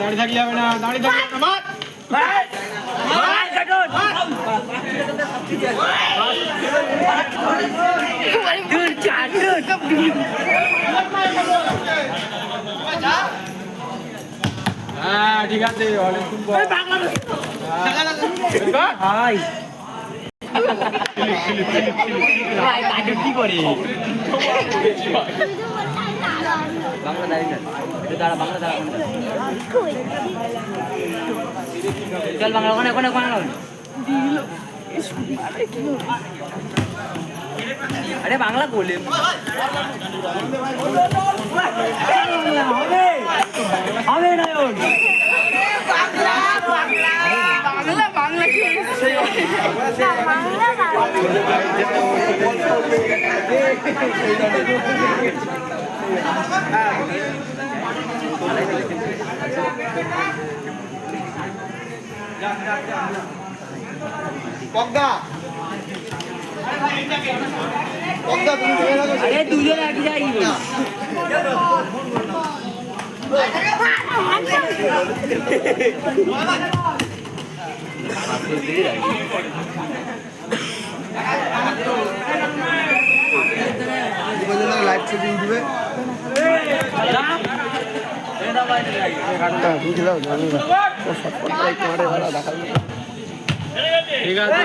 দাঁড়িয়ে থাকলে হবে না দাঁড়িয়ে থাকলে না মার। ভাই ভাই কাটুন কাটুন কাটুন হ্যাঁ ঠিক আছে ভাই কাটুন কি করে বাংলা দাঁড়িয়ে দাঁড়া বাংলা দাঁড়া চল বাংলা। ওখানে ওখানে বাংলা আরে বাংলা বলে। হবে নয়ন বাংলা বাংলা কি পদ্মা পদ্মা তুমি আরে দুজন এক যাই লাইভ ছবি উঠবে ঠিক আছে।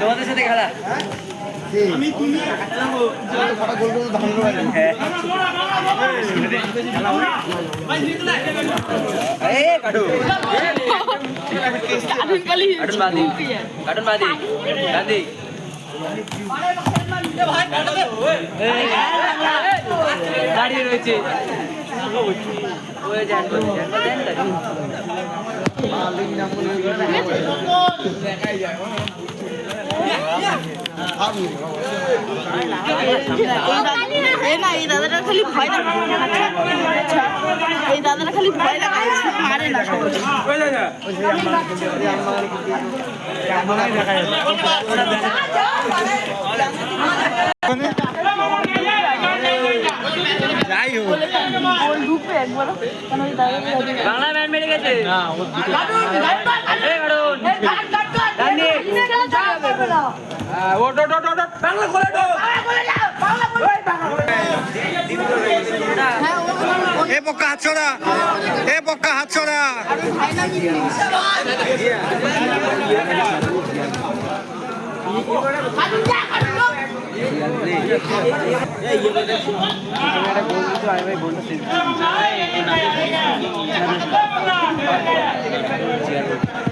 তোমাদের সাথে খেলা। দাঁড়িয়ে রয়েছে ওই জ্যান এই না এই দাদাটা খালি ভয় এই দাদাটা খালি ভয় দেখাচ্ছে মারে না যাই হোক বল ম্যান মেরে গেছে এ পক্কা হাত ছড়া এ পক্কা হাত ছড়া বাংলা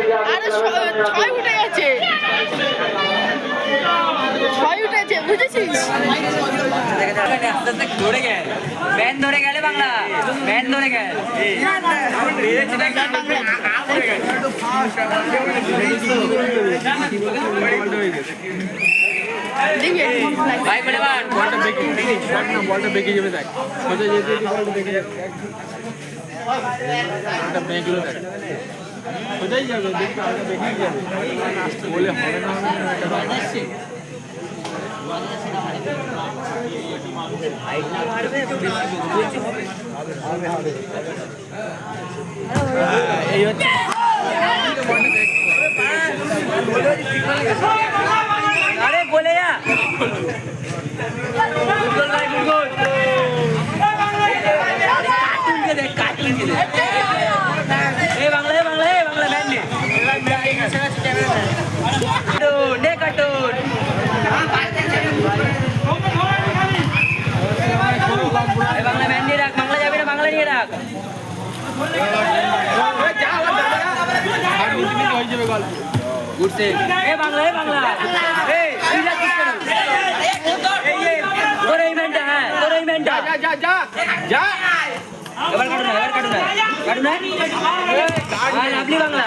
দিয়া আরে ছয় উঠে গেছে ছয় উঠেছে বুঝেছিস ধরে গেল ব্যান ধরে গেলে বাংলা ব্যান ধরে গেল ভাই বলে বলটা বেঁকে যেতে যেতে বলটা বেঁকে যাবে? দেখবে যাবে বলে হবে না। হবে। এই হচ্ছে আরে বলে যা কার্টুনকে দেখ কার্টুনকে দেখ এ বাংলা এ বাংলা এ বাংলা ম্যান নে কার্টুন নে কার্টুন এ বাংলা ম্যান নিয়ে বাংলা যাবে রাখ হয়ে ঘুরছে বাংলা এ বাংলা তোর এই হ্যাঁ তোর এই ম্যানটা যা বাংলা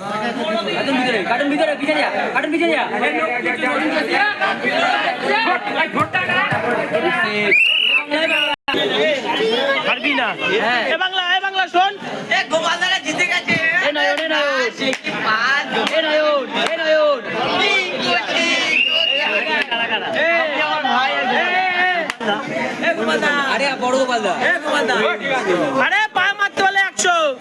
গেছে ভিতরে কার্টুন যা কার্টুন পিছনে যা পারবি না এ বাংলা এ বাংলা শোন এ নয়ন এ নয়ন এ নয়ন এ নয়ন আরে বড় গোপালদা আরে মারতে হলে একশো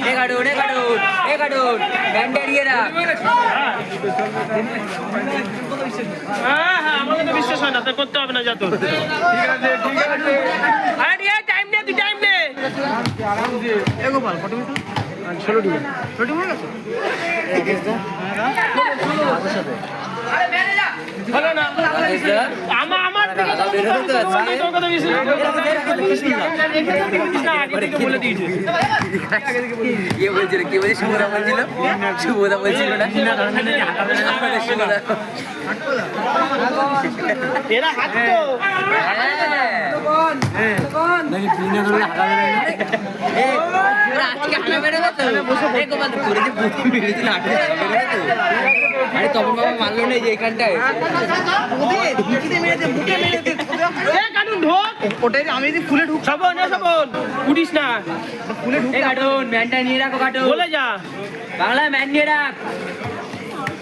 এ এ এ কাটুন এ কাটুন এ কাটুন ব্যান্ডে এড়িয়ে রাখ। হ্যাঁ হ্যাঁ আমাকে তো বিশ্বাস হয় না তো করতে হবে না যত ঠিক আছে ঠিক আছে আরে ঠিক টাইম নে তুই টাইম নে। হলো না। আমার আমার থেকে তো বের হতে আছে। তোর কথা বিশ্বাস না আগে থেকে বলে দিয়েছে কে বলছিল কে বলছিল শুভদা বলছিল শুভদা বলছিল না এরা আরে তখন বাবা মানলো না যে এখানটায়? কাটুন ঢোক। ওটাই আমি যদি ফুলে ঢুক সবন এ সবন। উঠিস না। এ কার্টুন ম্যানটা নিয়ে রাখো কার্টুন বলে যা। বাংলা ম্যান নিয়ে রাখ।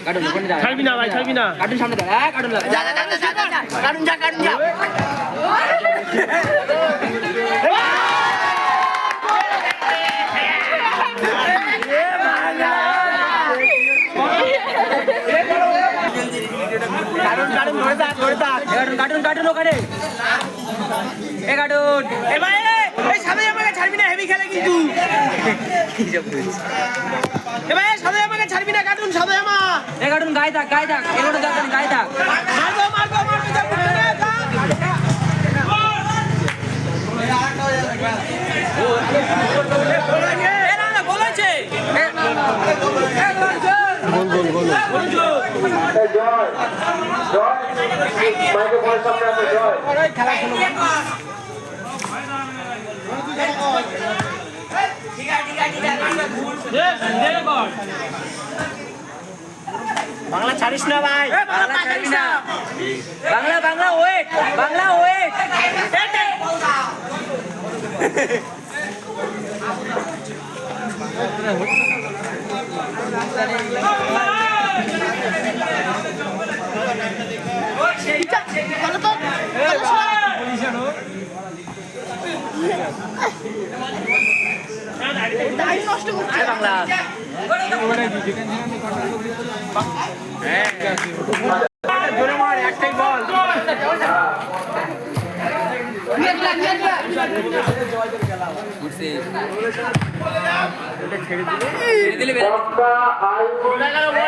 কার্টুন ওখানে যা ছাড়বি না ভাই ছাড়বি না। কার্টুন সামনে হ্যাঁ যা যা যা যা যা যা কার্টুন যা কার্টুন কার্টুন ধরে থাক ধরে থাক। কার্টুন কার্টুন কার্টুন ওখানে। এ কার্টুন এ ভাই এই সাদা আমাকে ছাড়বি না হেভি খেলে কিন্তু। এ ভাই সাদা আমাকে ছাড়বি না কাটুন সাদা আমা এ কার্টুন গায়ে থাক গায়ে থাক দরকার নেই, গায়ে থাক। না না বলেছে। জয় জয় মাইক্রোফোনের সামনে আছে জয় দে দে কর বাংলা ছাড়িস না ভাই। বাংলা ছাড়িস না। Bangla Bangla wait Bangla wait. তো। বলো নষ্ট করছে বাংলা একটাই বল ছেড়ে দিলে